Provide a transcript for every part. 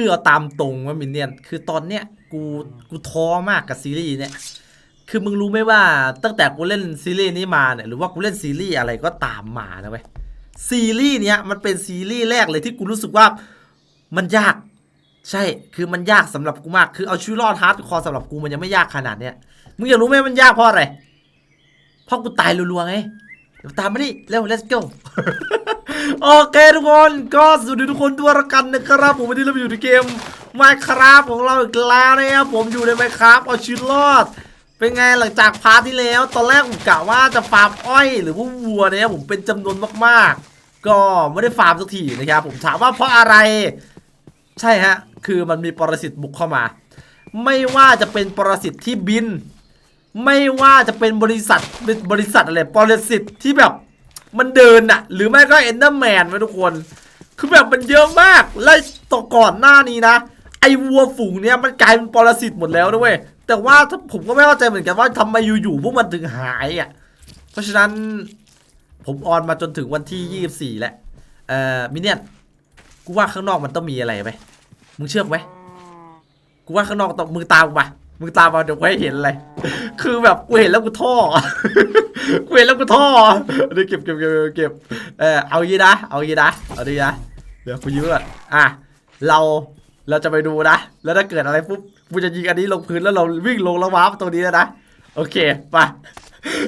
คือเอาตามตรงว่ามินเนี่ยนคือตอนเนี้ยกูกูท้อมากกับซีรีส์เนี่ยคือมึงรู้ไหมว่าตั้งแต่กูเล่นซีรีส์นี้มาเนี่ยหรือว่ากูเล่นซีรีส์อะไรก็ตามมานะเว้ยซีรีส์เนี้ยมันเป็นซีรีส์แรกเลยที่กูรู้สึกว่ามันยาก ใช่คือมันยากสำหรับกูมากคือเอาชีวิตรอดฮาร์ดคอร์สำหรับกูมันยังไม่ยากขนาดเนี้ยมึงอยากรู้ไหมมันยากเพราะอะไรเพราะกูตายรัวๆไงตามมาดิเร็ว let's go โอเคทุกคนก็สวัสดีทุกคนด้วยละกันนะครับ ผมวันนี้เราอยู่ในเกม Minecraft ของเราอีกแล้วนะครับผมอยู่ใน Minecraft เอาชีวิตรอด เป็นไงหลังจากพาร์ทที่แล้ว ตอนแรกผมกะว่าจะฟาร์มอ้อยหรือว่าวัวเนี่ยผมเป็นจำนวนมากๆ ก็ไม่ได้ฟาร์มสักทีนะครับผมถามว่าเพราะอะไร ใช่ฮะ คือมันมีปรสิตบุกเข้ามา ไม่ว่าจะเป็นปรสิตที่บิน ไม่ว่าจะเป็นบริษัทบริษัทอะไรปรสิตที่แบบ มันเดินอะหรือไม่ก็เอนเดอร์แมนไว้ทุกคน คือแบบมันเยอะมากและต่อก่อนหน้านี้นะ ไอ้วัวฝูงเนี้ยมันกลายเป็นปรสิตหมดแล้วนะเว้ยแต่ว่าผมก็ไม่เข้าใจเหมือนกันว่าทำไมอยู่ๆพวกมันถึงหายอะ เพราะฉะนั้นผมออนมาจนถึงวันที่ 24 แล้ว เอ่อมินเนี่ยนกูว่าข้างนอกมันต้องมีอะไรไหมมึงเชื่อไหมกูว่าข้างนอกต้องมึงตามกูมา มึงตามมาเดี๋ยวกูให้เห็นอะไรคือแบบกูเห็นแล้วกูท่อ กูเห็นแล้วกูท่อเดี๋ยวเก็บเก็บเก็บเก็บ เออเอายีนะ เอายีนะ เอาดีนะ เดี๋ยวกูยืมก่อนอะ เรา เราจะไปดูนะ แล้วถ้าเกิดอะไรปุ๊บ กูจะยิงอันนี้ลงพื้นแล้วเราวิ่งลงแล้ววาร์ปตรงนี้แล้วนะ โอเค ไป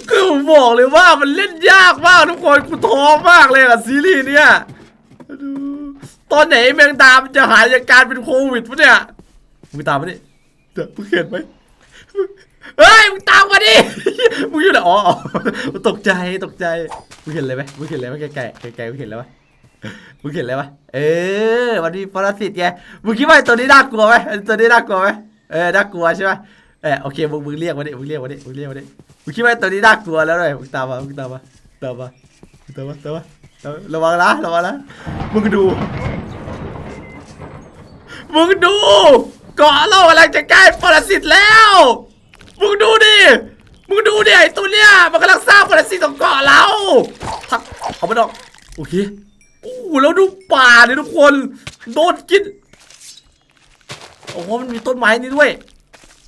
คือผมบอกเลยว่ามันเล่นยากมากทุกคน กูท้อมากเลยกับซีรีส์เนี่ยดูตอนไหนแมงดามันจะหายจากการเป็นโควิดปะเนี่ยมึงตามมาดิ เดี๋ยวมึงเห็นไหมเฮ้ยมึงตามมาดิมึงอยู่ไหนอ๋ออ๋อตกใจตกใจมึงเห็นอะไรไหมมึงเห็นอะไรไหมไกลๆไกลมึงเห็นอะไรวะมึงเห็นอะไรวะเออมันมีปรสิตไงมึงคิดว่าตัวนี้น่ากลัวไหมตัวนี้น่ากลัวไหมเออน่ากลัวใช่ไหมเออโอเคมึงมึงเรียกมาดิมึงเรียกมาดิมึงเรียกมาดิมึงคิดว่าตัวนี้น่ากลัวแล้วเลยมึงตามมามึงตามมาตามมาตามมาตามมาตามมาระวังนะระวังนะมึงดูมึงดู เกาะเรากำลังจะใกล้ปรสิตแล้ว มึงดูดิ มึงดูดิไอ้ตัวเนี้ยมันกำลังสร้างปรสิตของเกาะเราทักเอาไปดอกโอเคโอ้แล้วดูป่าเนี่ยทุกคนโดนกินโอ้โหมันมีต้นไม้นี่ด้วย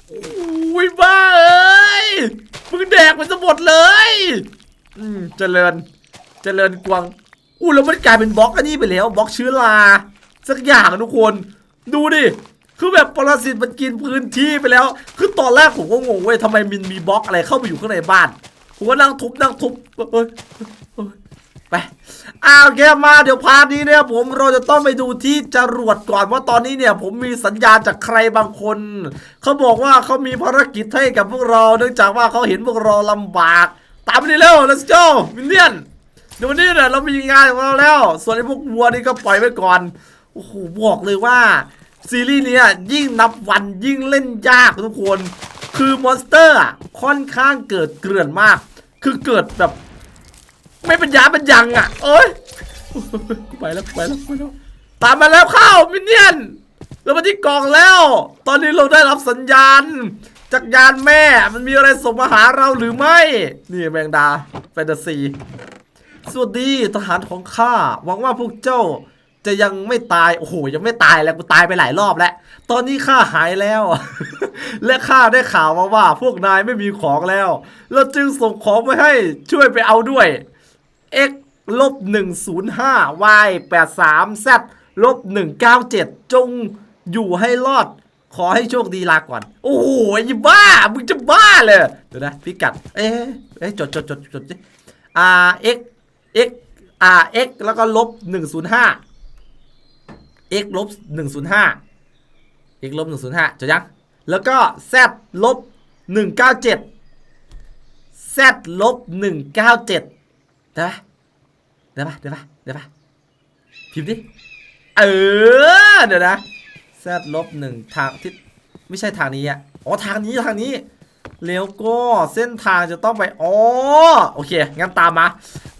โอ้ยบ้าเอ้ยมึงแดกมันจะหมดเลย อืมเจริญ เจริญกวางอู้แล้วมันกลายเป็นบล็อกอันนี้ไปแล้วบล็อกเชื้อราสักอย่างทุกคน ดูดิ คือแบบปรสิตมันกินพื้นที่ไปแล้ว คือตอนแรกผมก็งงเว้ยทำไมมินมีบล็อกอะไรเข้าไปอยู่ข้างในบ้าน ผมก็นั่งทุบนั่งทุบเอ้ยไปอ้าวโอเคมาเดี๋ยวพาร์ทนี้เนี่ยผมเราจะต้องไปดูที่จรวดก่อนว่าตอนนี้เนี่ยผมมีสัญญาณจากใครบางคน เขาบอกว่าเขามีภารกิจให้กับพวกเรา เนื่องจากว่าเขาเห็นพวกเราลำบาก ตามไปดิเร็ว let's go มินเนี่ยนเดี๋ยววันนี้เนี่ยเรามีงานของเราแล้ว ส่วนไอ้พวกวัวนี่ก็ปล่อยไว้ก่อน โอ้โหบอกเลยว่า ซีรีส์เนี้ยยิ่งนับวันยิ่งเล่นยากทุกคน คือมอนสเตอร์ค่อนข้างเกิดเกลื่อนมาก คือเกิดแบบ ไม่เป็นยาเป็นยังอะ เอ้ยไปแล้วไปแล้วไปแล้วตามมาแล้วเข้ามินเนี่ยนเรามาที่กล่องแล้ว ตอนนี้เราได้รับสัญญาณจากยานแม่มันมีอะไรส่งมาหาเราหรือไม่ นี่แมงดาแฟนตาซีสวัสดีทหารของข้าหวังว่าพวกเจ้า จะยังไม่ตาย โอ้โห ยังไม่ตายแล้วกูตายไปหลายรอบแล้ว ตอนนี้ข้าหายแล้ว และข้าได้ข่าวมาว่า พวกนายไม่มีของแล้ว เราจึงส่งของไปให้ช่วยไปเอาด้วย x ลบ105 y 83 z ลบ197 จงอยู่ให้รอด ขอให้โชคดีลาก่อน โอ้โหไอ้บ้า มึงจะบ้าเลย เดี๋ยวนะพิกัด เอ๊ะเอ๊ะจดจดจดจดสิ r x x r x แล้วก็ลบ105 x ลบ105 x ลบ105จดยัง แล้วก็ z ลบ197 z ลบ197ได้ปะได้ปะได้ปะได้ปะพิมพ์ดิ เออ เดี๋ยวนะ z ลบหนึ่งทางที่ไม่ใช่ทางนี้อะ อ๋อ ทางนี้ทางนี้แล้วก็เส้นทางจะต้องไปอ๋อโอเค งั้นตามมา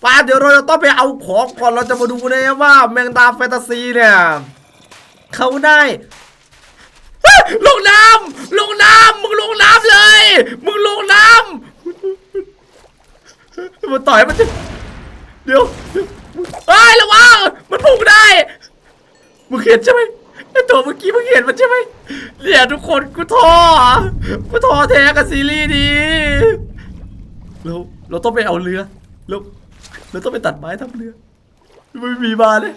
ป้าเดี๋ยวเราจะต้องไปเอาของก่อนเราจะมาดูเลยว่าแมงดาแฟนตาซีเนี่ย เขาได้ลงน้ำลงน้ำมึงลงน้ำเลย มึงลงน้ำมันต่อยมันจะเดี๋ยวเดี๋ยวเฮ้ยระวังมันพุ่งได้มึงเห็นใช่ไหมไอตัวเมื่อกี้เพิ่งเห็นมันใช่ไหมเนี่ยทุกคนกูท้อกูท้อแท้กับซีรีส์นี้เราเราต้องไปเอาเรือเราเราต้องไปตัดไม้ทำเรือ ไม่มีมาเลย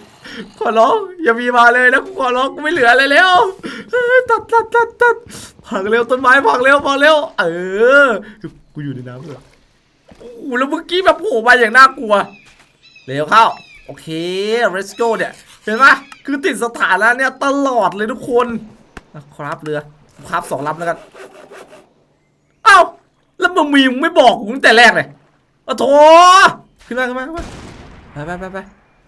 ขอร้อง อย่ามีมาเลยนะขอร้องกูไม่เหลืออะไรแล้วตัดตัดตัดตัดพังเร็วต้นไม้พังเร็วพังเร็ว เออกูอยู่ในน้ำเลยโอ้โหแล้วเมื่อกี้แบบโผล่มาอย่างน่ากลัวเร็วเข้า โอเค let's go เนี่ย เห็นปะคือติดสถานะเนี่ยตลอดเลยทุกคนครับเรือครับสองลำแล้วกัน เอ้า แล้วมึงมีมึงไม่บอกกูตั้งแต่แรกเลยอ้โถขึ้นมาขึ้นมาขึ้นมาไปไปไปไป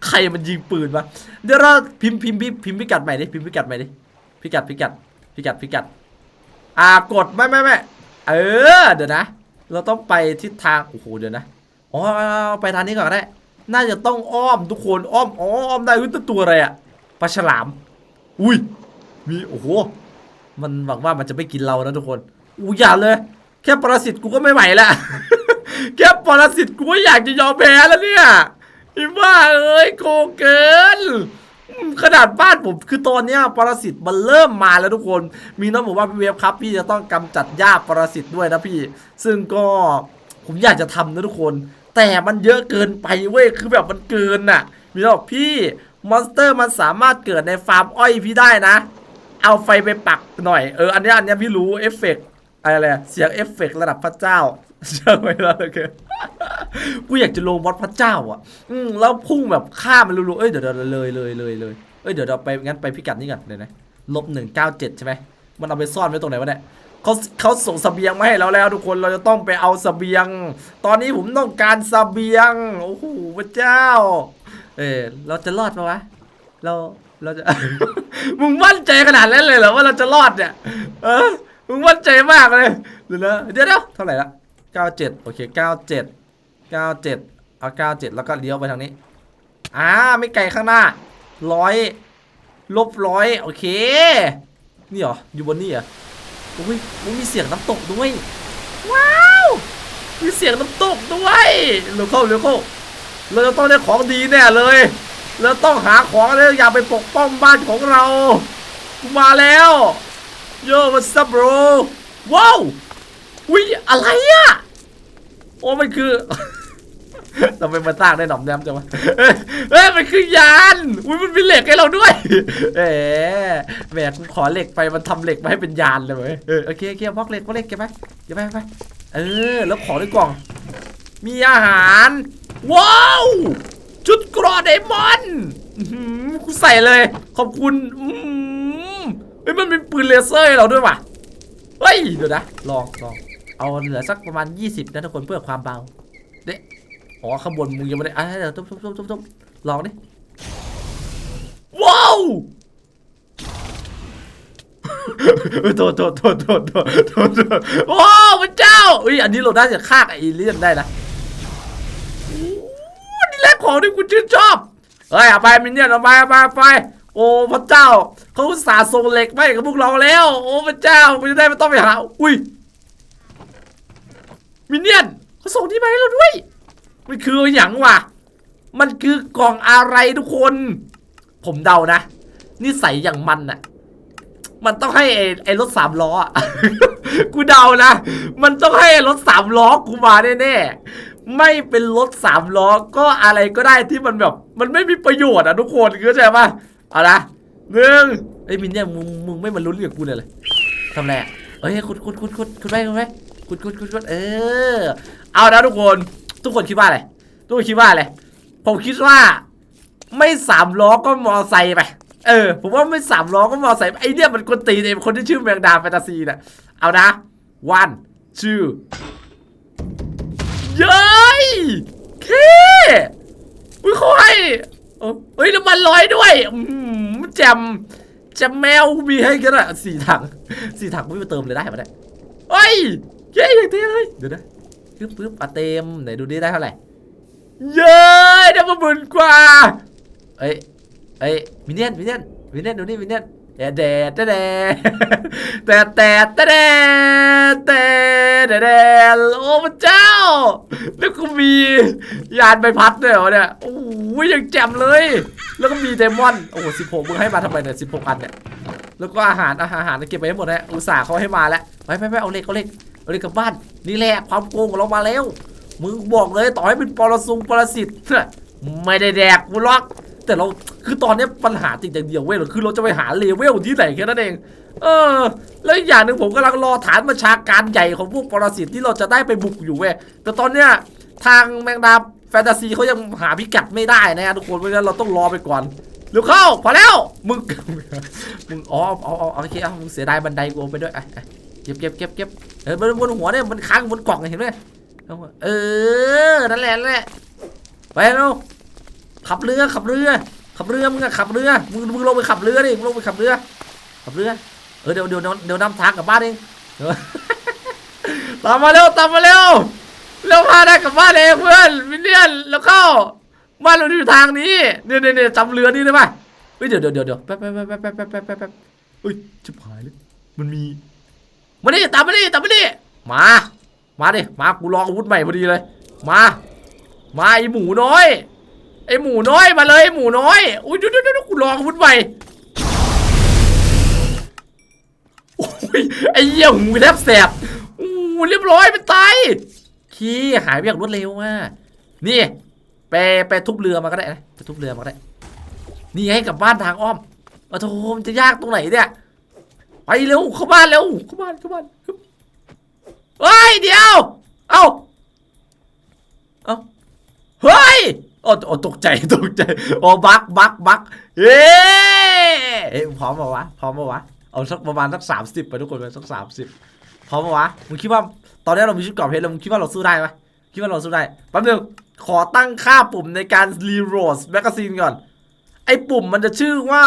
ใครมันยิงปืนมาเดี๋ยวเราพิมพ์พิมพ์พิมพ์พิมพ์พิกัดใหม่ดิพิมพ์พิกัดใหม่ดิพิกัดพิกัดพิกัดพิกัด อ่ากดไม่ไม่ไม่เออเดี๋ยวนะ เราต้องไปทิศทางโอ้โหเดี๋ยวนะอ๋อไปทางนี้ก่อนได้ น่าจะต้องอ้อมทุกคนอ้อมอ๋ออ้อมได้อุ้ยตัวตัวอะไรอะปลาฉลาม อุ้ยมีโอ้โหมันหวังว่ามันจะไม่กินเรานะทุกคนอู้อย่าเลย แค่ปรสิตกูก็ไม่ไหวและแค่ปรสิตกูก็อยากจะยอมแพ้แล้วเนี่ย อ้บ้าเอ้ยโกเกินขนาดบ้านผมคือตอนนี้ปรสิตมันเริ่มมาแล้วทุกคน มีน้องบอกว่าพี่เวฟครับ พี่จะต้องกำจัดหญ้าปรสิตด้วยนะพี่ ซึ่งก็ผมอยากจะทำนะทุกคน แต่มันเยอะเกินไปเว้ยคือแบบมันเกินน่ะ มีน้องบอกพี่มอนสเตอร์มันสามารถเกิดในฟาร์มอ้อยพี่ได้นะ เอาไฟไปปักหน่อยเอออันนี้อันนี้พี่รู้เอฟเฟกต์อะไรเสียงเอฟเฟกต์ระดับพระเจ้า เชื่อไหมล่ะโอเคกูอยากจะลงวัดพระเจ้าอะ อืมแล้วพุ่งแบบข้ามมันรัวๆเอ้ยเดี๋ยวเดี๋ยวเลยเลยเลยเลยเอ้ยเดี๋ยวเราไปงั้นไปพิกัดนี่ก่อนเดี๋ยวนะลบหนึ่งเก้าเจ็ดใช่ไหมมันเอาไปซ่อนไว้ตรงไหนวะเนี่ยเขาเขาส่งเสบียงมาให้เราแล้วทุกคนเราจะต้องไปเอาเสบียง ตอนนี้ผมต้องการเสบียงโอ้โหพระเจ้า เออเราจะรอดปะวะเราเราจะ มึงมั่นใจขนาดนั้นเลยเหรอว่าเราจะรอดเนี่ย เออมึงมั่นใจมากเลยเดี๋ยวนะเดี๋ยวเดี๋ยวเท่าไหร่ละ เก้าเจ็ดโอเคเก้าเจ็ดเก้าเจ็ดเอาเก้าเจ็ดแล้วก็เลี้ยวไปทางนี้ อ่า ไม่ไกลข้างหน้าร้อยลบร้อยโอเค นี่เหรอ อยู่บนนี่เหรออุ้ยมันมีเสียงน้ำตกด้วย ว้าว มีเสียงน้ำตกด้วยเร็วเข้าเร็วเข้าเราจะต้องได้ของดีแน่เลยเราต้องหาของแล้วอย่าไปปกป้องบ้านของเรา มาแล้ว โย่มาซับโรว้าว วิอะไรอะโอ้มันคือทำไมมันสร้างได้หน่อมแนมจังวะเอ้ยเอ้ยมันคือยาน อุ้ยมันมีเหล็กให้เราด้วยเอ๋แหมกูขอเหล็กไปมันทำเหล็กมาให้เป็นยานเลยเว้ยเออโอเคโอเคพอกเหล็กพอกเหล็กเก็บไปเก็บไปเก็บไปเออ แล้วของในกล่อง มีอาหาร ว้าวชุดเกรอไดมอนด์อื้อหือกูใส่เลย ขอบคุณอื้อหือเฮ้ยมันเป็นปืนเลเซอร์ให้เราด้วยว่ะ เฮ้ย เดี๋ยวนะ ลองลอง เอาเหลือสักประมาณ 20นะทุกคนเพื่อความเบาเด็อ๋อข้างบนมึงยังไม่ได้อะเดี๋ยวทุบทุบทุบทุบลองดิว้าวโทษโทษโทษโทษโทษโทษโทษว้าวพระเจ้าอุ้ยอันนี้เราได้จะฆ่ากับเอเลี่ยนได้นะโอ้นี่แหละของที่กูชื่นชอบเฮ้ยเอาไปมินเนี่ยเอาไปเอาไปไปโอ้พระเจ้าเขาสาส่งเหล็กมาให้กับพวกเราแล้ว โอ้พระเจ้ากูจะได้ไม่ต้องไปหาอุ้ย มินเนี่ยนเขาส่งที่มาให้เราด้วย มันคืออย่างวะมันคือกล่องอะไรทุกคน ผมเดานะนิสัยอย่างมันน่ะ มันต้องให้ไอ้ไอ้รถสามล้อ กูเดานะ มันต้องให้รถสามล้อกูมาแน่ๆ ไม่เป็นรถสามล้อก็อะไรก็ได้ที่มันแบบ มันไม่มีประโยชน์อะทุกคนเข้าใจป่ะเอาละหนึ่งไอ้มินเนี่ยมึงมึงไม่มาลุ้นเรื่องกูเลยเลยทำไรอะเอ้ยคุณคุณคุณคุณคุณไปคุณไป คุณคุณคุณคุณเออ เอานะทุกคน ทุกคนคิดว่าอะไร ทุกคนคิดว่าอะไร ผมคิดว่า ไม่สามล้อก็มอไซค์ไป เออ ผมว่าไม่สามล้อก็มอไซค์ไอเนี่ยมันคนตีนไอคนที่ชื่อแมงดาแฟนตาซีน่ะ เอานะ one two เย้ยเคอุ้ยเขาให้เอ้ยน้ำมันลอยด้วยอืมแจมแจมแมวมีให้กันอะสี่ถังสี่ถังไม่มาเติมเลยได้ปะเนี่ยเฮ้ย เย้อย่างเท่เลยเดี๋ยวนะปึ๊บปึ๊บอะเต็มไหนดูดิได้เท่าไหร่เย้ได้มาหมื่นกว่าเอ้ยเอ้ยมินเนี่ยนมินเนี่ยนมินเนี่ยนดูนี่มินเนี่ยนแดดแดดแดดแดดแดดแดดแดดแดดแดดโอ้พระเจ้า แล้วก็มียานใบพัดด้วยเหรอเนี่ยโอ้ยยังแจ่มเลย แล้วก็มีเดมอนโอ้โหสิบหกมึงให้มาทำไมเนี่ยสิบหกอันเนี่ยแล้วก็อาหารอาหารอาหารเก็บไปให้หมดนะอุตส่าห์เขาให้มาแล้วไปไปไปเอาเล็กเอาเล็ก เอาเล็กลับบ้านนี่แหละความโกงของเรามาแล้วมึงบอกเลยต่อให้เป็นปรสุงปรสิตไม่ได้แดกกูหรอก แต่เราคือตอนนี้ปัญหาติดอย่างเดียวเว้ยคือเราจะไปหาเลเวลที่ไหนแค่นั้นเอง เออ แล้วอีกอย่างหนึ่งผมกำลังรอฐานประชาการใหญ่ของพวกปรสิตที่เราจะได้ไปบุกอยู่เว้ยแต่ตอนเนี้ยทางแมงดาแฟนตาซีเขายังหาพิกัดไม่ได้นะทุกคนเพราะฉะนั้นเราต้องรอไปก่อนเร็วเข้าพอแล้วมึงมึงอ๋อเอาเอาเอโอเคเอามึงเสียดายบันไดกูไปด้วยอะ เก็บเก็บเก็บเก็บเออบนบนหัวเนี่ยมันค้างบนกล่องเห็นไหมเออนั่นแหละนั่นแหละไปแล้วขับเรือขับเรือ ขับเรือมึงอะขับเรือมึงมึงลงไปขับเรือดิมึงลงไปขับเรือ ขับเรือเออเดี๋ยวเดี๋ยวเดี๋ยวนำทางกลับบ้านเองตามมาเร็วตามมาเร็วเร็วพาได้กลับบ้านเองเพื่อนมินเนี่ยนแล้วเข้าบ้านเราอยู่ทางนี้เนี่ยเนี่ยเนี่ยจำเรือนี่ได้ไหมเฮ้ยเดี๋ยวเดี๋ยวเดี๋ยวแป๊บแป๊บแป๊บแป๊บแป๊บแป๊บแฮ้ยชิบหายเลยมันมี มาดิตามมาดิตามมาดิมา มาดิมากูรออาวุธใหม่พอดีเลย มา มาไอหมูน้อย ไอหมูน้อยมาเลยไอหมูน้อยอุ้ยดี๋ยวเดี๋ยวเดี๋ยวกูรออาวุธใหม่โอ้ยไอเหี้ยหูแทบแสบอู้เรียบร้อยมันตายขี้หายไปอย่างรวดเร็วมากนี่ไปไปทุบเรือมาก็ได้นะไปทุบเรือมาก็ได้ นี่ให้กลับบ้านทางอ้อมโอ้โหมันจะยากตรงไหนเนี่ย ไปเร็วเข้าบ้านเร็วเข้าบ้านเข้าบ้านเฮ้ยเดี๋ยว เอ้าเอ้าเฮ้ยโอ้โอตกใจตกใจโอ้บักบักบักเฮ้เอ้ยพร้อมปะวะพร้อมปะวะเอาสักประมาณสักสามสิบไปทุกคนไปสักสามสิบพร้อมปะวะมึงคิดว่าตอนนี้เรามีชุดกราะเพชรแล้วมึงคิดว่าเราสู้ได้ไหมคิดว่าเราสู้ได้แป๊บนึงขอตั้งค่าปุ่มในการรีโรสแมกกาซีนก่อน ไอ้ปุ่มมันจะชื่อว่า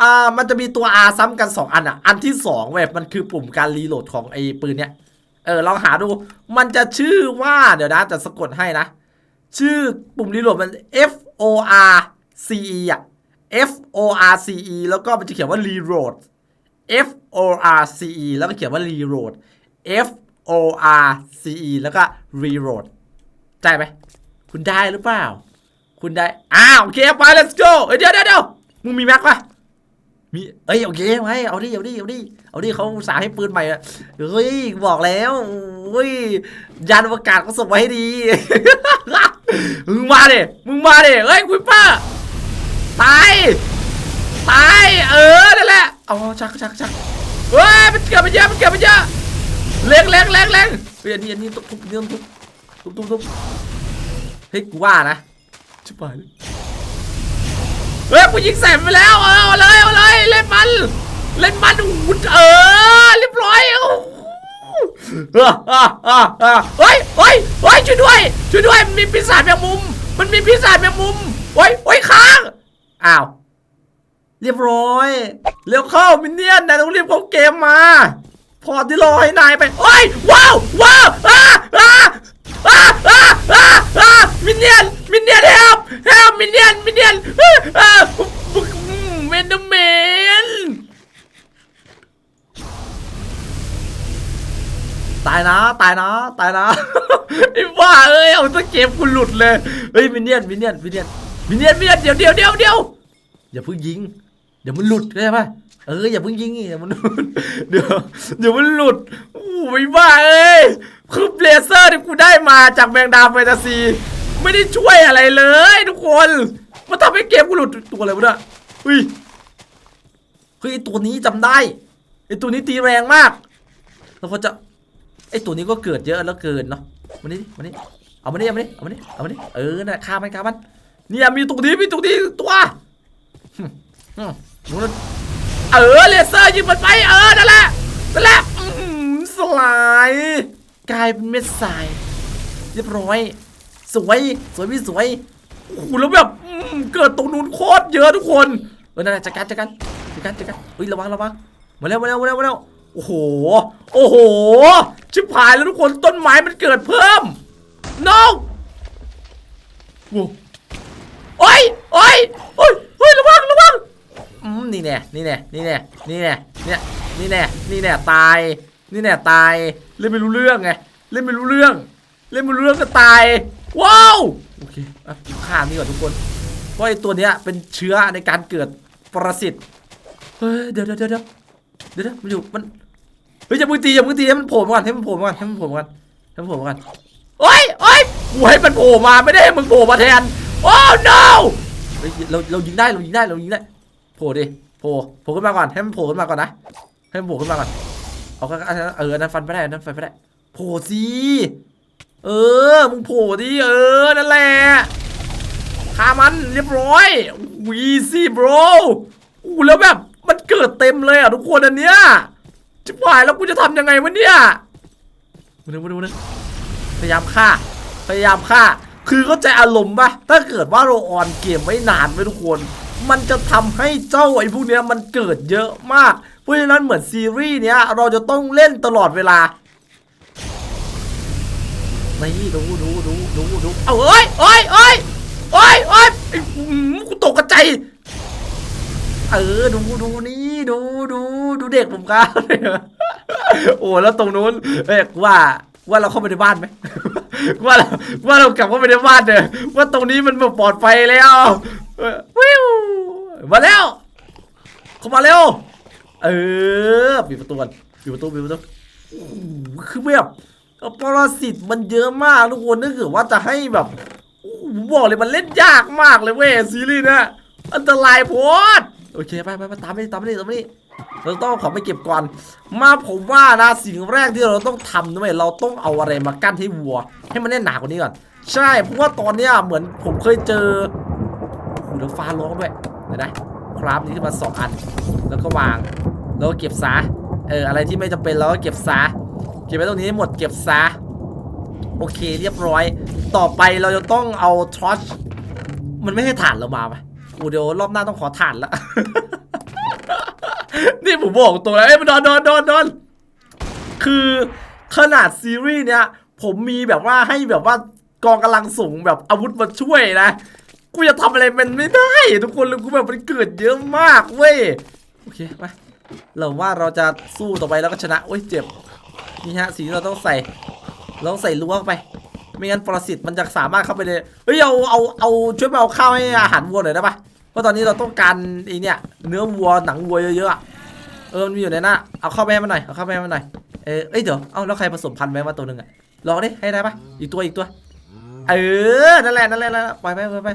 อ่ามันจะมีตัว R ซ้ำกัน 2 อันอะ อันที่2เว้ยมันคือปุ่มการรีโหลดของไอ้ปืนเนี้ย เออลองหาดู มันจะชื่อว่าเดี๋ยวนะจะสะกดให้นะ ชื่อปุ่มรีโหลดมัน F O R C E อะ F O R C E แล้วก็มันจะเขียนว่า reload F O R C E แล้วก็เขียนว่า reload F O R C E แล้วก็ reload ใจไหม คุณได้หรือเปล่า คุณได้ อ้าว โอเค ไป let's go เอ้ยเดี๋ยวเดี๋ยวเดี๋ยวมึงมีแม็กปะ มีเอ้ยโอเคไหมเอาดิเอาดิเอาดิเอาดิเขาอุตสาห์ให้ปืนใหม่อะเฮ้ยบอกแล้วเฮ้ยยานอวกาศเขาส่งมาให้ดี มึงมาเดิมึงมาเดิเฮ้ยคุยป้าตายตายเออนั่นแหละเอาชักชักชักเฮ้ยมันเกิดมันเยอะมันเกิดมันเยอะเล็งเล็งเล็งเล็งเฮ้ยอันนี้อันนี้ทุบทุบนี่ต้องทุบทุบทุบทุบเฮ้ยกูว่านะชิบหายเลย เฮ้ยกูยิงใส่มันไปแล้วเอาเลยเอาเลยเล่นมัน เล่นมันอู้เออเรียบร้อยโอ้โหเฮ้ยเฮ้ยเฮ้ยช่วยด้วยช่วยด้วยมันมีปีศาจแมงมุม มันมีปีศาจแมงมุมเฮ้ยเฮ้ยค้างอ้าวเรียบร้อยเร็วเข้ามินเนี่ยนนายต้องรีบเข้าเกมมา พอที่รอให้นายไปเฮ้ยว้าวว้าวอ้าอ้าอ้าอ้าอ้าอ้ามินเนี่ยน มินเนียนมินเนียนอ้าอ้าเมนเดอร์แมนตายนะ ตายนะ ตายนะไอ้บ้าเอ้ยเอาตะเก็บกูหลุดเลยเฮ้ยมินเนียนมินเนียนมินเนียนมินเนียนมินเนียนเดี๋ยวเดี๋ยวเดี๋ยวเดี๋ยวอย่าเพิ่งยิง เดี๋ยวมันหลุดเข้าใช่ปะเอออย่าเพิ่งยิงเดี๋ยวมันหลุดเดี๋ยวเดี๋ยวมันหลุดโอ้ยบ้าเอ้ยคือเบลเซอร์ที่กูได้มาจากแมงดาแฟนตาซี ไม่ได้ช่วยอะไรเลย ทุกคนมันทำให้เกมกูหลุดตัวอะไรวะเนี่ยเฮ้ยเฮ้ยไอตัวนี้จำได้ไอ้ตัวนี้ตีแรงมาก แล้วพอจะไอตัวนี้ก็เกิดเยอะแล้วเกินเนาะมานี่มานี่เอามานี่เอามานี่เอามานี่เอามานี่เออน่ะฆ่ามันฆ่ามันเนี่ยมีตรงนี้มีตรงนี้ตัวหึหึหนูนั่นเออเลเซอร์ยิงมันไปเออนั่นแหละนั่นแหละสลายกลายเป็นเม็ดทรายเรียบร้อย สวยสวยพี่สวยโอ้โหแล้วแบบเกิดตรงนู้นโคตรเยอะทุกคนเออนั่นจัดการจัดการจัดการจัดการเฮ้ยระวังระวังมาแล้วมาแล้วมาแล้วมาแล้วโอ้โหโอ้โหชิบหายแล้วทุกคนต้นไม้มันเกิดเพิ่ม no โว้โอ้ยโอ้ยโอ้ยโอ้ยระวังระวังอืมนี่แน่นี่แน่นี่แน่นี่แน่เนี่ยนี่แน่นี่แน่ตาย นี่แน่ตายเล่นไม่รู้เรื่องไงเล่นไม่รู้เรื่อง เล่นไม่รู้เรื่องก็ตาย ว้าวโอเคอะฆ่านี่ก่อนทุกคนเพราะไอ้ตัวเนี้ยเป็นเชื้อในการเกิดปรสิตเฮ้ยเดี๋ยวเดี๋ยวเดี๋ยวเดี๋ยวเดี๋ยวมันอยู่มันเฮ้ยอย่ามึงตีอย่ามึงตีให้มันโผล่มาก่อนให้มันโผล่มาก่อนให้มันโผล่มาก่อนให้มันโผล่มาก่อนโอ้ยโอ้ยกูให้มันโผล่มาไม่ได้ให้มึงโผล่มาแทนโอ้ no เฮ้ยเราเรายิงได้เรายิงได้เรายิงได้โผล่ดิโผล่โผล่ขึ้นมาก่อนให้มันโผล่ขึ้นมาก่อนนะให้มันโผล่ขึ้นมาก่อนเอาก็อันนั้นเอออันนั้นฟันไม่ได้อันนั้นฟันไม่ได้โผล่สิ เออ มึงโผล่ดิเออ นั่นแหละฆ่ามันเรียบร้อยวีซี่บรอู้แล้วแบบมันเกิดเต็มเลยอะทุกคนอันเนี้ยจิบหายแล้วกูจะทำยังไงวะเนี่ยมาดูมาดูมาดูพยายามฆ่า พยายามฆ่า คือเข้าใจอารมณ์ปะถ้าเกิดว่าเราออนเกมไว้นานไว้ทุกคน มันจะทำให้เจ้าไอ้พวกเนี้ยมันเกิดเยอะมาก เพราะฉะนั้นเหมือนซีรีส์เนี้ยเราจะต้องเล่นตลอดเวลา นี่ดูดูดูดูดูเอาเอ้ยเอ้ยเอ้ยเอ้ยเอ้ยกูตกกระใจเออดูดูนี่ดูดูดูเด็กผมครับโอ้แล้วตรงนู้นเอ้ยกูว่าว่าเราเข้าไปในบ้านไหมว่าว่าเรากลับเข้าไปในบ้านเถอว่าตรงนี้มันแบบปลอดภัยแล้ววิวมาแล้วเข้ามาเร็วเออปิดประตูก่อนปิดประตูปิดประตูคือแบบ ปรสิตมันเยอะมากทุกคนถ้าเกิดว่าจะให้แบบบอกเลยมันเล่นยากมากเลยเว้ยซีรีส์เนี่ยอันตรายโพอดโอเคไปไปไปตามไปตามไปตามไปเราต้องขอไปเก็บก่อนมาผมว่านะสิ่งแรกที่เราต้องทำนะเว้ยเราต้องเอาอะไรมากั้นให้วัว ให้มันแน่นหนากว่านี้ก่อนใช่เพราะว่าตอนเนี้ยเหมือนผมเคยเจอโอ้โหแล้วฟ้าร้องด้วยเดี๋ยวนะครับนี่ขึ้นมาสองอัน แล้วก็วางแล้วก็เก็บซะเอออะไรที่ไม่จำเป็นเราก็เก็บซะ ก็บไว้ตรงนี้ให้หมดเก็บซะ โอเคเรียบร้อย ต่อไปเราจะต้องเอาทรอชมันไม่ให้ถ่านเรามาปะอูเดี๋ยวรอบหน้าต้องขอถ่านละนี่ผมบอกตัวแล้วเอ้ยมันโดนโดนโดนโดนคือขนาดซีรีส์เนี้ยผมมีแบบว่าให้แบบว่ากองกำลังสูงแบบอาวุธมาช่วยนะ กูจะทำอะไรมันไม่ได้ ทุกคนเลยกูแบบมันเกิดเยอะมากเว้ย โอเคไปเราว่าเราจะสู้ต่อไปแล้วก็ชนะ โอ้ยเจ็บ นี่ฮะสีที่เราต้องใส่เราต้องใส่ล้วงไป ไม่งั้นปรสิตมันจะสามารถเข้าไปเลยเฮ้ยเอาเอาเอาช่วยไปเอาข้าวให้อาหารวัวหน่อยได้ปะเพราะตอนนี้เราต้องการไอเนี่ยเนื้อวัวหนังวัวเยอะๆเออมันมีอยู่ในนั้นเอาเข้าไปให้มันหน่อยเอาเข้าไปให้มันหน่อยเออเอ้ยเดี๋ยวเอาแล้วใครผสมพันธุ์ไว้มาตัวหนึ่งอะลองดิให้ได้ปะอีกตัวอีกตัว เออนั่นแหละนั่นแหละนั่นแหละไปไปไปไป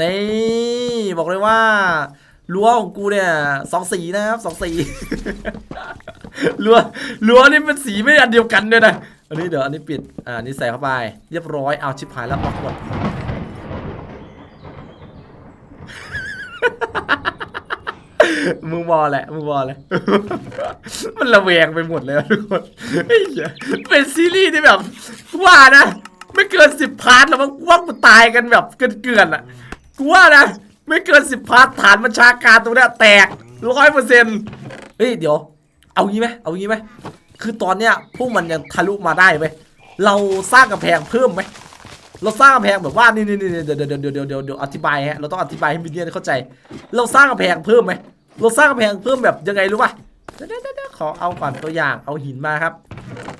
นี่บอกเลยว่า รั้วของกูเนี่ยสองสีนะครับสองสีรั้วรั้วนี่เป็นสีไม่อันเดียวกันด้วยนะอันนี้เดี๋ยวอันนี้ปิดอ่าอันนี้ใส่เข้าไป เรียบร้อยเอาชิบหายแล้วออกหมดมึงบอแหละมึงบอแหละ มันระแวงไปหมดเลยทุกคนเป็นซีรีส์ที่แบบว่านะ ไม่เกินสิบพาร์ทแล้วมั้งกูว่ากูตายกันแบบเกลื่อนๆอะกูว่านะ ไม่เกินสิบพาร์ทฐานบัญชาการตรงเนี้ยแตกร้อยเปอร์เซ็นต์เฮ้ยเดี๋ยว เอางี้ไหมเอางี้ไหมคือตอนเนี้ยพวกมันยังทะลุมาได้ไหมเราสร้างกำแพงเพิ่มไหมเราสร้างกำแพงแบบว่านี่นี่นี่เดี๋ยวเดี๋ยวเดี๋ยวเดี๋ยวเดี๋ยวเดี๋ยวอธิบายฮะเราต้องอธิบายให้มินเนี่ยเข้าใจ เราสร้างกำแพงเพิ่มไหมเราสร้างกำแพงเพิ่มแบบยังไงรู้ป่ะเดี๋ยวเดี๋ยวขอเอาก่อนตัวอย่างเอาหินมาครับ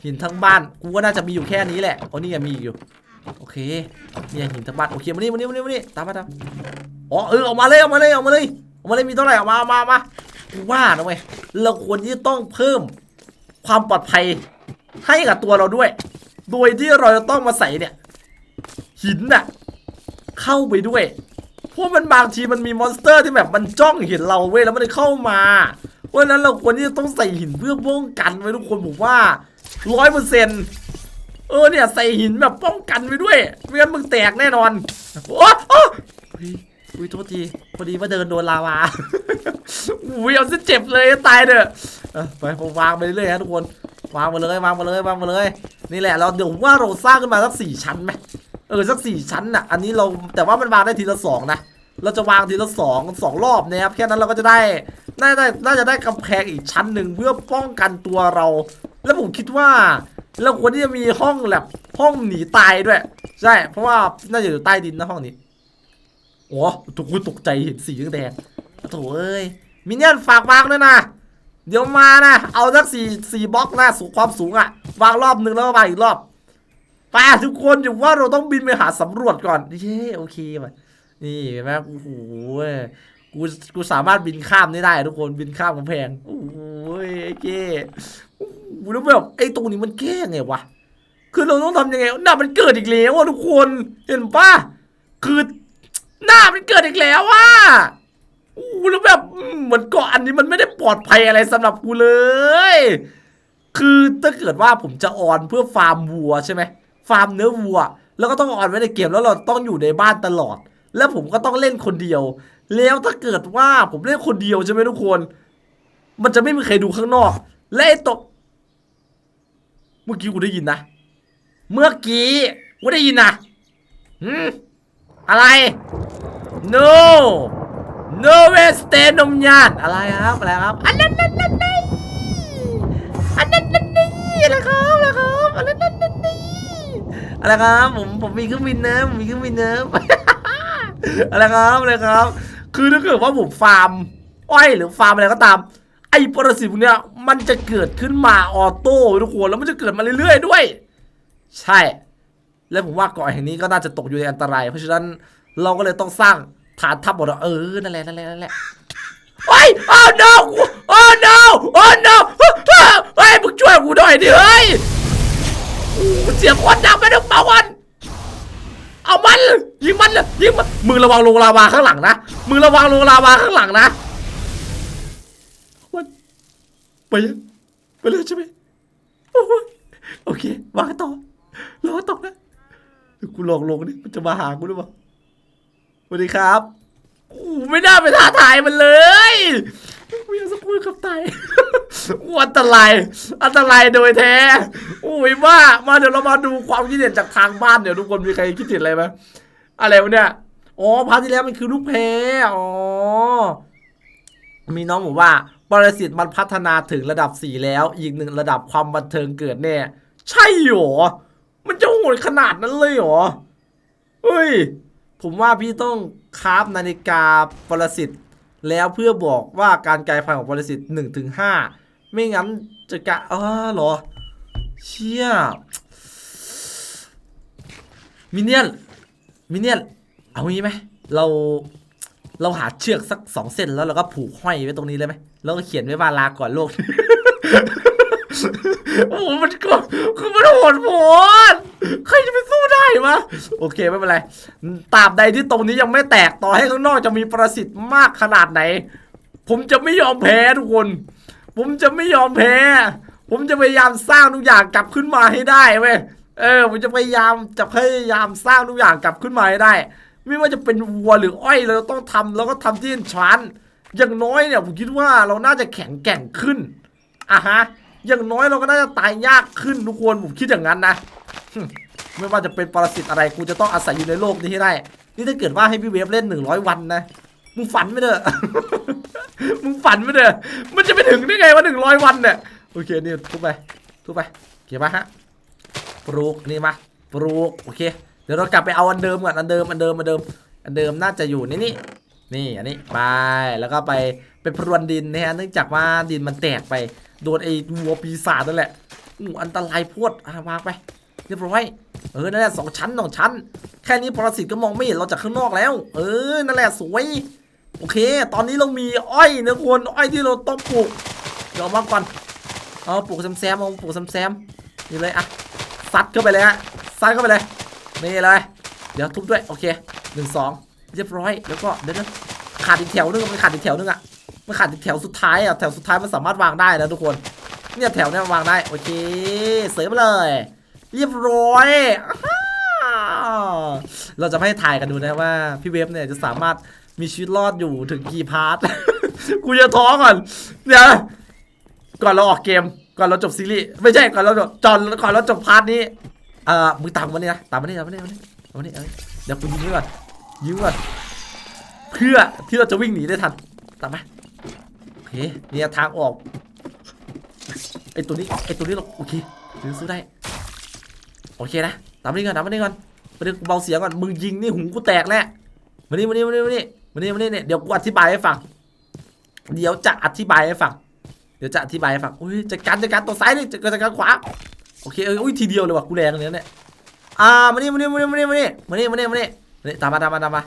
หินทั้งบ้านกูว่าน่าจะมีอยู่แค่นี้แหละโอ้นี่ยังมีอยู่ โอเคเนี่ยหินทั้งบ้านโอเคมานี่มานี่มานี่มานี่ตามมาตามอ๋อเออออกมาเลยออกมาเลยออกมาเลยออกมาเลยมีเท่าไหร่ออกมามามากูว่านะเว้ยเราควรที่จะต้องเพิ่มความปลอดภัยให้กับตัวเราด้วย โดยที่เราจะต้องมาใส่เนี่ย หินน่ะเข้าไปด้วยเพราะมันบางทีมันมีมอนสเตอร์ที่แบบมันจ้องเห็นเราเว้ยแล้วมันเลยเข้ามาเพราะฉะนั้นเราควรที่จะต้องใส่หินเพื่อป้องกันไว้ทุกคนผมว่าร้อยเปอร์เซ็นต์ เออเนี่ยใส่หินแบบป้องกันไว้ด้วยไม่งั้นมึงแตกแน่นอนโอ้โอ้อุ้ยโทษทีพอดีว่าเดินโดนลาวาอุ้ยเอาซะเจ็บเลยตายเถอะเอไปผมวางไปเรื่อยๆฮะทุกคนวางมาเลยวางมาเลยวางมาเลย นี่แหละเราเดี๋ยวผมว่าเราสร้างขึ้นมาสักสี่ชั้นไหมเออสักสี่ชั้นน่ะอันนี้เราแต่ว่ามันวางได้ทีละสองนะเราจะวางทีละสองสองรอบนะครับแค่นั้นเราก็จะได้น่าจะน่าจะได้กำแพงอีกชั้นหนึ่งเพื่อป้องกันตัวเรา แล้วผมคิดว่า เราควรที่จะมีห้องแบบห้องหนีตายด้วย ใช่ เพราะว่าน่าจะอยู่ใต้ดินนะห้องนี้โอ้ถูกตกใจเห็นสีแดงโถเอ้ยมินเนี่ยนฝากวางด้วยนะ เดี๋ยวมานะ เอาสักสี่สี่บล็อกนะสูงความสูงอะวางรอบหนึ่งแล้วก็วางอีกรอบไปทุกคนอยู่ว่าเราต้องบินไปหาสำรวจก่อนเย้โอเคไปนี่เห็นไหมโอ้โหกูกูสามารถบินข้ามนี่ได้ทุกคนบินข้ามกำแพงโอ้ยไอ้เก้โอ้ แล้วแบบไอ้ตรงนี้มันแก้ไงวะ คือเราต้องทำยังไงหน้ามันเกิดอีกแล้วอะทุกคน เห็นปะคือหน้ามันเกิดอีกแล้วว่ะอู้แล้วแบบเหมือนเกาะอันนี้มันไม่ได้ปลอดภัยอะไรสำหรับกูเลย คือถ้าเกิดว่าผมจะออนเพื่อฟาร์มวัวใช่ไหมฟาร์มเนื้อวัว แล้วก็ต้องออนไว้ในเกมแล้วเราต้องอยู่ในบ้านตลอด แล้วผมก็ต้องเล่นคนเดียว แล้วถ้าเกิดว่าผมเล่นคนเดียวใช่ไหมทุกคน มันจะไม่มีใครดูข้างนอก และไอ้ตก เมื่อกี้กูได้ยินนะ เมื่อกี้กูได้ยินนะหืมอะไร no no w a stay นมยานอะไรครับอะไรครับอันนั้นนั่นนั่นนี่อันนั้นนั่นนี่อะไรครับอะไรครับอันนั้นนั่นนั่นนี่อะไรครับผมผมมีเครื่องบินนะผมมีเครื่องบินนะอะไรครับอะไรครับ คือถ้าเกิดว่าผมฟาร์มอ้อยหรือฟาร์มอะไรก็ตามไอ้ปรสิตพวกเนี้ย มันจะเกิดขึ้นมาออโต้ทุกคนแล้วมันจะเกิดมาเรื่อยๆด้วย ใช่ และผมว่าเกาะแห่งนี้ก็น่าจะตกอยู่ในอันตราย เพราะฉะนั้นเราก็เลยต้องสร้างฐานทัพหมดเออนั่นแหละนั่นแหละนั่นแหละเฮ้ย oh no โอ้ no โอ้ no เฮ้ยมึงช่วยกูหน่อยดิเฮ้ยกูเสียงคนดังไปทั้งเป่าวันเอามันยิงมันเลยยิงมันมึงระวังลงลาวาข้างหลังนะมึงระวังลงลาวาข้างหลังนะวัน ไปยังไปเลยใช่ไหมโอ้ยโอเควางต่อรอตกนะกูลองลงดิมันจะมาหากูหรือเปล่าสวัสดีครับอู้ไม่น่าไปท้าทายมันเลยกูอยากจะคุยกับไตอู้อันตรายอันตรายโดยแท้อุ้ยว่ามาเดี๋ยวเรามาดูความคิดเห็นจากทางบ้านเดี๋ยวทุกคนมีใครคิดเห็นอะไรไหมอะไรวะเนี่ยอ๋อพาร์ทที่แล้วมันคือลูกแพอ๋อมีน้องบอกว่า ปรสิตมันพัฒนาถึงระดับ 4 แล้ว อีกหนึ่งระดับความบันเทิงเกิดแน่ ใช่หรอ มันจะโหดขนาดนั้นเลยหรอ เฮ้ย ผมว่าพี่ต้องคราฟนาฬิกาปรสิตแล้วเพื่อบอกว่าการกลายพันธุ์ของปรสิตหนึ่งถึงห้าไม่งั้นจะกะอ๋อหรอ เชี่ย มินเนี่ยน มินเนี่ยน เอางี้ไหม เรา เราหาเชือกสักสองเส้นแล้วเราก็ผูกห้อยไว้ตรงนี้เลยไหมแล้วก็เขียนไว้ว่าลาก่อนโลก โอ้โหมันก็คือมันโหดโหดใครจะไปสู้ได้วะโอเคไม่เป็นไรตราบใดที่ตรงนี้ยังไม่แตกต่อให้ข้างนอกจะมีประสิทธิ์มากขนาดไหน ผมจะไม่ยอมแพ้ทุกคน ผมจะไม่ยอมแพ้ ผมจะพยายามสร้างทุกอย่างกลับขึ้นมาให้ได้เว้ยเออผมจะพยายามจะพยายามสร้างทุกอย่างกลับขึ้นมาให้ได้ ไม่ว่าจะเป็นวัวหรืออ้อยเราต้องทำแล้วก็ทำที่ชั้นอย่างน้อยเนี่ยผมคิดว่าเราน่าจะแข็งแกร่งขึ้นอะฮะอย่างน้อยเราก็น่าจะตายยากขึ้นทุกคนผมคิดอย่างนั้นนะไม่ว่าจะเป็นปรสิตอะไรกูจะต้องอาศัยอยู่ในโลกนี้ให้ได้ นี่ถ้าเกิดว่าให้พี่เวฟเล่นหนึ่งร้อยวันนะ มึงฝันไม่เด้อ มึงฝันไม่เด้อ มันจะไปถึงได้ไงว่าหนึ่งร้อยวันเนี่ย โอเคนี่ทุบไป ทุบไปเขียนมาฮะ ปลูกนี่มา ปลูก โอเค ดี๋ยวเรากลับไปเอาอันเดิมก่อนอันเดิมอันเดิมอันเดิมอันเดิมน่าจะอยู่ในนี่นี่อันนี้ไปแล้วก็ไปไปพรวนดินนะฮะเนื่องจากว่าดินมันแตกไปโดนไอ้วัวปีศาจนั่นแหละอู้อันตรายพวดอะวางไปเรียบร้อยเออนั่นแหละสองชั้นสองชั้น แค่นี้ปรสิตก็มองไม่เห็นเราจากข้างนอกแล้ว เออนั่นแหละสวย โอเค ตอนนี้เรามีอ้อยนะควรอ้อยที่เราต้องปลูกเดี๋ยวมาก่อนเอาปลูกแซมๆเอาปลูกแซมๆนี่เลยอะซัดเข้าไปเลยฮะซัดเข้าไปเลย นี่เลย เดี๋ยวทุบด้วยโอเคหนึ่งสองเรียบร้อยแล้วก็เดี๋ยวนะขาดอีกแถวนึงมันขาดอีกแถวนึงอะมันขาดอีกแถวสุดท้ายอะแถวสุดท้ายมันสามารถวางได้นะทุกคนเนี่ยแถวเนี้ยวางได้โอเคเสริมเลย เรียบร้อยอเราจะให้ถ่ายกันดูนะว่าพี่เวฟเนี่ยจะสามารถมีชีวิตรอดอยู่ถึงกี่พาร์ทกูจะท้อก่อนเดี๋ยวก่อนเราออกเกมก่อนเราจบซีรีส์ไม่ใช่ก่อนเราจบจอนก่อนเราจบพาร์ทนี้ เอ่อมึงตามมานี่นะตามมานี่ตามมานี่ตามมานี่ตามมานี่เอาเดี๋ยวกูยิงไว้ก่อนยิงไว้ก่อนเพื่อที่เราจะวิ่งหนีได้ทันตามมาโอเคเนี่ยทางออกไอตัวนี้ไอตัวนี้เราโอเคซื้อซื้อได้โอเคนะตามมานี่ก่อนตามมานี่ก่อนประเดี๋ยวกูเบาเสียงก่อนมึงยิงนี่หูกูแตกแน่มานี่มานี่มานี่มานี่มานี่มานี่เนี่ยเดี๋ยวกูอธิบายให้ฟังเดี๋ยวจะอธิบายให้ฟังเดี๋ยวจะอธิบายให้ฟังอุ้ยจัดการจัดการตัวซ้ายนี่จัดการจัดการขวา โอเคเอออุ้ยทีเดียวเลยว่ะกูแรงเลยนะเนี่ยอ่ามานี่มานี่มานี่มานี่มานี่มานี่มานี่มานี่มานี่ตามมาตามมาตามมา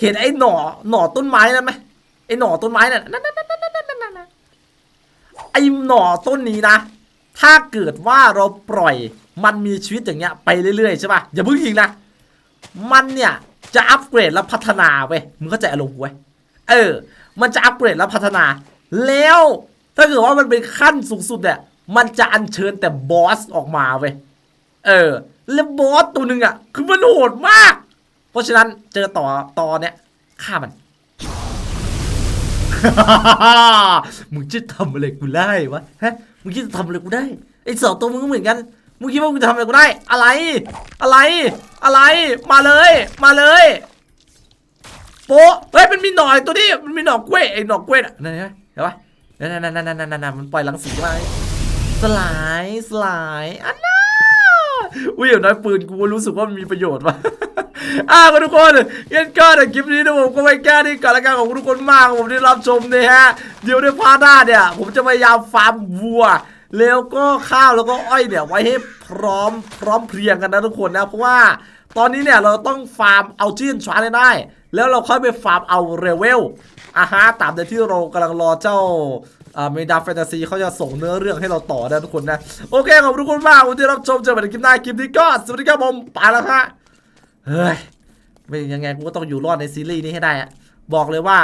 เห็นไอ้หน่อหน่อต้นไม้นั่นไหมไอ้หน่อต้นไม้นั่นนั่นนั่นนั่นนั่นนั่นนั่นไอ้หน่อต้นนี้นะ ถ้าเกิดว่าเราปล่อยมันมีชีวิตอย่างเงี้ยไปเรื่อยๆใช่ป่ะอย่าเพิ่งยิงนะมันเนี่ยจะอัปเกรดและพัฒนาเว้ยมึงเข้าใจอารมณ์กูไว้ยเออ มันจะอัปเกรดและพัฒนา แล้วถ้าเกิดว่ามันเป็นขั้นสูงสุดเนี่ย มันจะอัญเชิญแต่บอสออกมาเว้ยเออ แล้วบอสตัวหนึ่งอะ คือมันโหดมาก เพราะฉะนั้นเจอต่อตอนเนี้ยฆ่ามัน มึงจะทำอะไรกูได้วะฮะมึงคิดจะทำอะไรกูได้ไอ้สองตัวมึงก็เหมือนกันมึงคิดว่ามึงจะทำอะไรกูได้ อะไร อะไร อะไร มาเลย มาเลยโป๊ะเฮ้ยมันมีหน่อยตัวนี้มันมีหน่อกล้วยไอ้หน่อกล้วยน่ะนั่นเห็นไหมเห็นปะนั่นนั่นนั่นนั่นนั่นนั่นมันปล่อยรังสีมา สลายสลายอันน่าอุ้ยอย่างน้อยปืนกูรู้สึกว่ามันมีประโยชน์ว่ะอ่าคุณทุกคนงั้นก็ในคลิปนี้นะผมก็ไม่แก้นี่ก่อนละกันของคุณทุกคนมากผมที่รับชมนะฮะ เดี๋ยวในพาร์ทหน้าเนี่ย ผมจะพยายามฟาร์มวัว แล้วก็ข้าวแล้วก็อ้อยเนี่ยไว้ให้พร้อมพร้อมเพรียงกันนะทุกคนนะเพราะว่าตอนนี้เนี่ยเราต้องฟาร์มเอาจีนชาร์ได้ แล้วเราค่อยไปฟาร์มเอาเรเวลอะฮะตามในที่เรากำลังรอเจ้า อ่าเมดาแฟนตาซีเขาจะส่งเนื้อเรื่องให้เราต่อนะทุกคนนะ โอเค ขอบคุณทุกคนมากที่รับชมเจอกันในคลิปหน้าคลิปนี้ก็สวัสดีครับผมไปแล้วฮะเฮ้ยไม่ยังไงกูก็ต้องอยู่รอดในซีรีส์นี้ให้ได้อะบอกเลยว่า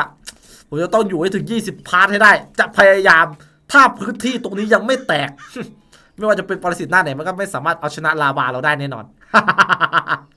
ผมจะต้องอยู่ให้ถึง 20 พาร์ทให้ได้ จะพยายามถ้าพื้นที่ตรงนี้ยังไม่แตก ไม่ว่าจะเป็นปรสิตหน้าไหนมันก็ไม่สามารถเอาชนะลาวาเราได้แน่นอน